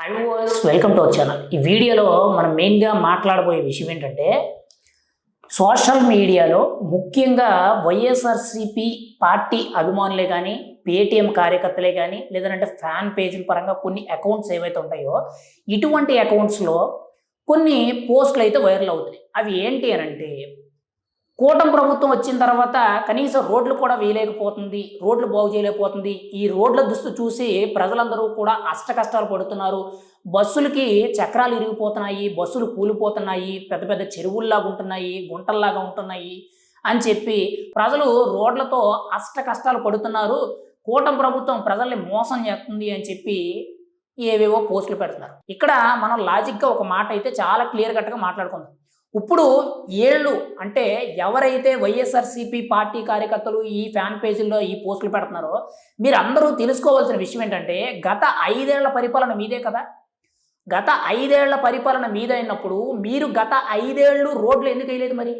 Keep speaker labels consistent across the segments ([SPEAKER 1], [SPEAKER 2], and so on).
[SPEAKER 1] Hi was welcome to our channel ఈ వీడియోలో మనం మెయిన్గా మాట్లాడబోయే విషయం ఏంటంటే సోషల్ మీడియాలో ముఖ్యంగా వైఎస్ఆర్సిపి పార్టీ అభిమానులే కానీ పేటీఎం కార్యకర్తలే కానీ లేదంటే ఫ్యాన్ పేజీల పరంగా కొన్ని అకౌంట్స్ ఏవైతే ఉంటాయో ఇటువంటి అకౌంట్స్లో కొన్ని పోస్టులు అయితే వైరల్ అవుతున్నాయి. అవి ఏంటి అని అంటే కూటమి ప్రభుత్వం వచ్చిన తర్వాత కనీసం రోడ్లు కూడా వేయలేకపోతుంది రోడ్లు బాగు చేయలేకపోతుంది. ఈ రోడ్ల దుస్తు చూసి ప్రజలందరూ కూడా అష్ట కష్టాలు పడుతున్నారు. బస్సులకి చక్రాలు ఇరిగిపోతున్నాయి బస్సులు కూలిపోతున్నాయి పెద్ద పెద్ద చెరువుల్లాగా ఉంటున్నాయి గుంటల్లాగా ఉంటున్నాయి అని చెప్పి ప్రజలు రోడ్లతో అష్ట కష్టాలు పడుతున్నారు. కూటమి ప్రభుత్వం ప్రజల్ని మోసం చేస్తుంది అని చెప్పి ఏవేవో పోస్టులు పెడుతున్నారు. ఇక్కడ మనం లాజిక్గా ఒక మాట అయితే చాలా క్లియర్ కట్గా మాట్లాడుకుందాం. ఇప్పుడు ఏళ్ళు అంటే ఎవరైతే వైఎస్ఆర్సీపీ పార్టీ కార్యకర్తలు ఈ ఫ్యాన్ పేజీల్లో ఈ పోస్టులు పెడుతున్నారో మీరు అందరూ తెలుసుకోవాల్సిన విషయం ఏంటంటే గత ఐదేళ్ళ పరిపాలన మీదే కదా? గత ఐదేళ్ళ పరిపాలన మీదైనప్పుడు మీరు గత ఐదేళ్ళు రోడ్లు ఎందుకు వేయలేదు మరి?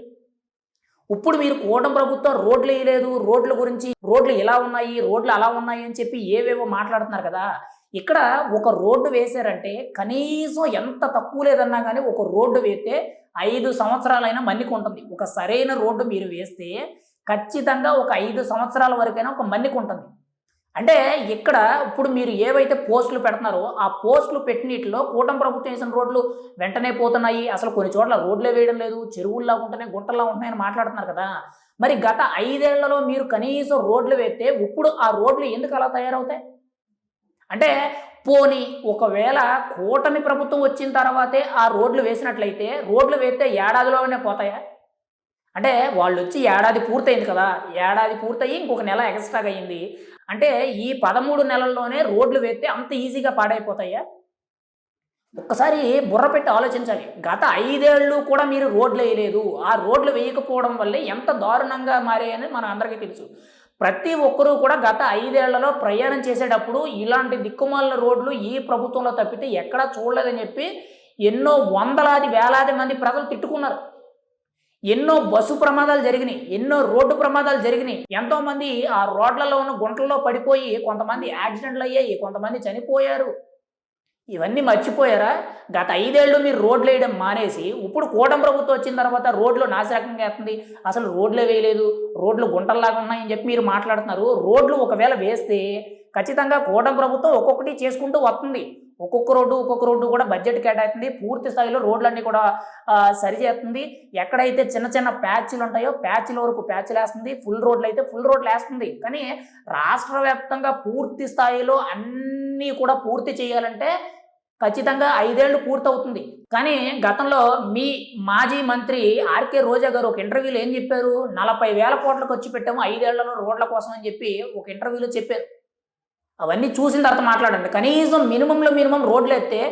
[SPEAKER 1] ఇప్పుడు మీరు కూటమి ప్రభుత్వం రోడ్లు వేయలేదు రోడ్ల గురించి రోడ్లు ఎలా ఉన్నాయి రోడ్లు అలా ఉన్నాయి అని చెప్పి ఏవేవో మాట్లాడుతున్నారు కదా? ఇక్కడ ఒక రోడ్డు వేశారంటే కనీసం ఎంత తక్కువ లేదన్నా కానీ ఒక రోడ్డు వేస్తే ఐదు సంవత్సరాలైనా మన్నిక ఉంటుంది ఒక సరైన రోడ్డు మీరు వేస్తే ఖచ్చితంగా ఒక ఐదు సంవత్సరాల వరకైనా ఒక మన్నిక ఉంటుంది అంటే ఇక్కడ ఇప్పుడు మీరు ఏవైతే పోస్టులు పెడుతున్నారో ఆ పోస్టులు పెట్టినట్లో కూటమి ప్రభుత్వం వేసిన రోడ్లు వెంటనే పోతున్నాయి. అసలు కొన్ని చోట్ల రోడ్లే వేయడం లేదు. చెరువుల్లా ఉంటున్నాయి గుంటల్లా ఉంటున్నాయని మాట్లాడుతున్నారు కదా. మరి గత ఐదేళ్ళలో మీరు కనీసం రోడ్లు వేస్తే ఇప్పుడు ఆ రోడ్లు ఎందుకు అలా తయారవుతాయి? అంటే పోనీ ఒకవేళ కూటమి ప్రభుత్వం వచ్చిన తర్వాతే ఆ రోడ్లు వేసినట్లయితే రోడ్లు వేస్తే ఏడాదిలోనే పోతాయా? అంటే వాళ్ళు వచ్చి ఏడాది పూర్తయింది కదా ఏడాది పూర్తయి ఇంకొక నెల ఎక్స్ట్రాగా అయింది. అంటే ఈ పదమూడు నెలల్లోనే రోడ్లు వేస్తే అంత ఈజీగా పాడైపోతాయా? ఒక్కసారి బుర్ర పెట్టి ఆలోచించాలి. గత ఐదేళ్ళు కూడా మీరు రోడ్లు వేయలేదు. ఆ రోడ్లు వేయకపోవడం వల్లే ఎంత దారుణంగా మారాయని మన అందరికీ తెలుసు. ప్రతి ఒక్కరూ కూడా గత ఐదేళ్ళలో ప్రయాణం చేసేటప్పుడు ఇలాంటి దిక్కుమాలిన రోడ్లు ఈ ప్రభుత్వంలో తప్పితే ఎక్కడా చూడలేదని చెప్పి ఎన్నో వందలాది వేలాది మంది ప్రజలు తిట్టుకున్నారు. ఎన్నో బస్సు ప్రమాదాలు జరిగినాయి ఎన్నో రోడ్డు ప్రమాదాలు జరిగినాయి. ఎంతోమంది ఆ రోడ్లలో ఉన్న గుంటల్లో పడిపోయి కొంతమంది యాక్సిడెంట్లు అయ్యాయి కొంతమంది చనిపోయారు. ఇవన్నీ మర్చిపోయారా? గత ఐదేళ్ళు మీరు రోడ్లు వేయడం మానేసి ఇప్పుడు కూటమి ప్రభుత్వం వచ్చిన తర్వాత రోడ్లు నాశరకంగా వేస్తుంది అసలు రోడ్లే వేయలేదు. రోడ్లు గుంటల్లాగా ఉన్నాయని చెప్పి మీరు మాట్లాడుతున్నారు. రోడ్లు ఒకవేళ వేస్తే ఖచ్చితంగా కూటమి ప్రభుత్వం ఒక్కొక్కటి చేసుకుంటూ వస్తుంది. ఒక్కొక్క రోడ్డు ఒక్కొక్క రోడ్డు కూడా బడ్జెట్ కేటాయిస్తుంది. పూర్తి స్థాయిలో రోడ్లన్నీ కూడా సరిచేస్తుంది ఎక్కడైతే చిన్న చిన్న ప్యాచ్లు ఉంటాయో ప్యాచ్ల వరకు ప్యాచ్లు వేస్తుంది. ఫుల్ రోడ్లు అయితే ఫుల్ రోడ్లు వేస్తుంది. కానీ రాష్ట్ర వ్యాప్తంగా పూర్తి స్థాయిలో అన్నీ కూడా పూర్తి చేయాలంటే ఖచ్చితంగా ఐదేళ్ళు పూర్తవుతుంది. కానీ గతంలో మీ మాజీ మంత్రి ఆర్కే రోజా గారు ఒక ఇంటర్వ్యూలో ఏం చెప్పారు? నలభై వేల కోట్లు ఖర్చు పెట్టాము ఐదేళ్ళలో రోడ్ల కోసం అని చెప్పి ఒక ఇంటర్వ్యూలో చెప్పారు. అవన్నీ చూసిన తర్వాత మాట్లాడండి. కనీసం మినిమంలో మినిమం రోడ్లు ఎత్తే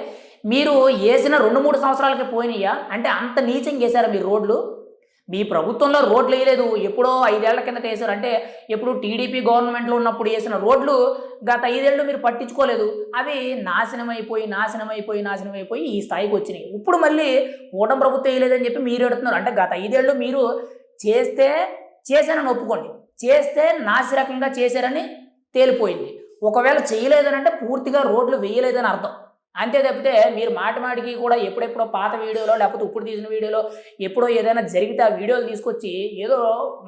[SPEAKER 1] మీరు వేసిన రెండు మూడు సంవత్సరాలకి పోయినాయా? అంటే అంత నీచంగా వేశారా మీరు రోడ్లు? మీ ప్రభుత్వంలో రోడ్లు వేయలేదు. ఎప్పుడో ఐదేళ్ళ కిందట వేశారు. అంటే ఎప్పుడు టీడీపీ గవర్నమెంట్లో ఉన్నప్పుడు వేసిన రోడ్లు గత ఐదేళ్ళు మీరు పట్టించుకోలేదు. అవి నాశనం అయిపోయి నాశనం అయిపోయి నాశనం అయిపోయి ఈ స్థాయికి వచ్చినాయి. ఇప్పుడు మళ్ళీ కూటమి ప్రభుత్వం వేయలేదని చెప్పి మీరు ఎడుతున్నారు అంటే గత ఐదేళ్ళు మీరు చేస్తే చేశానని ఒప్పుకోండి. చేస్తే నాసిరకంగా చేశారని తేలిపోయింది. ఒకవేళ చేయలేదని అంటే పూర్తిగా రోడ్లు వేయలేదని అర్థం. అంతే తప్పితే మీరు మాట మాటికి కూడా ఎప్పుడెప్పుడో పాత వీడియోలో లేకపోతే ఇప్పుడు తీసిన వీడియోలో ఎప్పుడో ఏదైనా జరిగితే ఆ వీడియోలు తీసుకొచ్చి ఏదో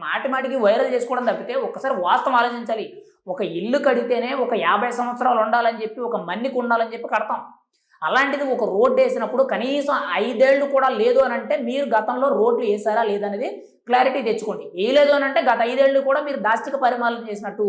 [SPEAKER 1] మాటి మాటికి వైరల్ చేసుకోవడం తప్పితే ఒక్కసారి వాస్తవం ఆలోచించాలి. ఒక ఇల్లు కడితేనే ఒక యాభై సంవత్సరాలు ఉండాలని చెప్పి ఒక మన్నికి ఉండాలని చెప్పి కడతాం. అలాంటిది ఒక రోడ్డు వేసినప్పుడు కనీసం ఐదేళ్ళు కూడా లేదు అని అంటే మీరు గతంలో రోడ్లు వేసారా లేదనేది క్లారిటీ తెచ్చుకోండి. వేయలేదు అని అంటే గత ఐదేళ్ళు కూడా మీరు దాష్టిక పరిపాలన చేసినట్టు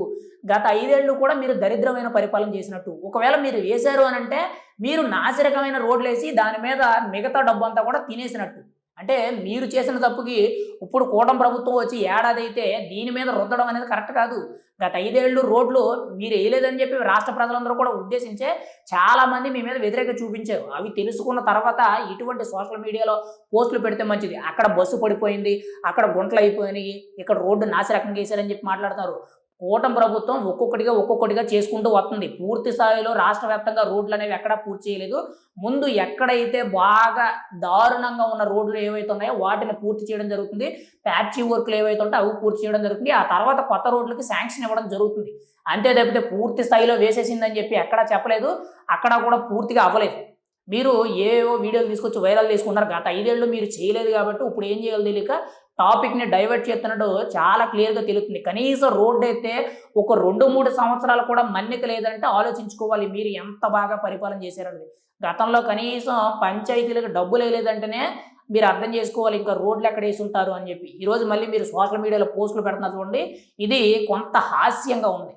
[SPEAKER 1] గత ఐదేళ్ళు కూడా మీరు దరిద్రమైన పరిపాలన చేసినట్టు. ఒకవేళ మీరు వేశారు అని అంటే మీరు నాసిరకమైన రోడ్లు వేసి దాని మీద మిగతా డబ్బు అంతా కూడా తినేసినట్టు. అంటే మీరు చేసిన తప్పుకి ఇప్పుడు కూటమి ప్రభుత్వం వచ్చి ఏడాది అయితే దీని మీద రుద్దడం అనేది కరెక్ట్ కాదు. గత ఐదేళ్ళు రోడ్లు మీరు వేయలేదని చెప్పి రాష్ట్ర ప్రజలందరూ కూడా ఉద్దేశించే చాలా మంది మీ మీద వ్యతిరేక చూపించారు. అవి తెలుసుకున్న తర్వాత ఇటువంటి సోషల్ మీడియాలో పోస్టులు పెడితే మంచిది. అక్కడ బస్సు పడిపోయింది అక్కడ గుంటలు అయిపోయినాయి ఇక్కడ రోడ్డు నాసిరకంగా వేశారని చెప్పి మాట్లాడతారు కూటమి ప్రభుత్వం ఒక్కొక్కటిగా ఒక్కొక్కటిగా చేసుకుంటూ వస్తుంది. పూర్తి స్థాయిలో రాష్ట్ర వ్యాప్తంగా రోడ్లు అనేవి ఎక్కడా పూర్తి చేయలేదు. ముందు ఎక్కడైతే బాగా దారుణంగా ఉన్న రోడ్లు ఏవైతే ఉన్నాయో వాటిని పూర్తి చేయడం జరుగుతుంది. ప్యాచీ వర్క్లు ఏవైతే ఉంటాయో అవి పూర్తి చేయడం జరుగుతుంది. ఆ తర్వాత కొత్త రోడ్లకి శాంక్షన్ ఇవ్వడం జరుగుతుంది. అంతే తప్పితే పూర్తి స్థాయిలో వేసేసిందని చెప్పి ఎక్కడా చెప్పలేదు. అక్కడ కూడా పూర్తిగా అవ్వలేదు. మీరు ఏవో వీడియోలు తీసుకొచ్చి వైరల్ తీసుకున్నారు గత ఐదేళ్ళు మీరు చేయలేదు కాబట్టి ఇప్పుడు ఏం చేయాలో తెలియక టాపిక్ని డైవర్ట్ చేస్తున్నట్టు చాలా క్లియర్గా తెలుస్తుంది. కనీసం రోడ్డు అయితే ఒక రెండు మూడు సంవత్సరాలు కూడా మన్నిక లేదంటే ఆలోచించుకోవాలి మీరు ఎంత బాగా పరిపాలన చేశారండి గతంలో కనీసం పంచాయతీలకు డబ్బులు వేయలేదంటేనే మీరు అర్థం చేసుకోవాలి ఇంకా రోడ్లు ఎక్కడ వేసి ఉంటారు అని చెప్పి. ఈరోజు మళ్ళీ మీరు సోషల్ మీడియాలో పోస్టులు పెడుతున్నారు చూడండి. ఇది కొంత హాస్యంగా ఉంది.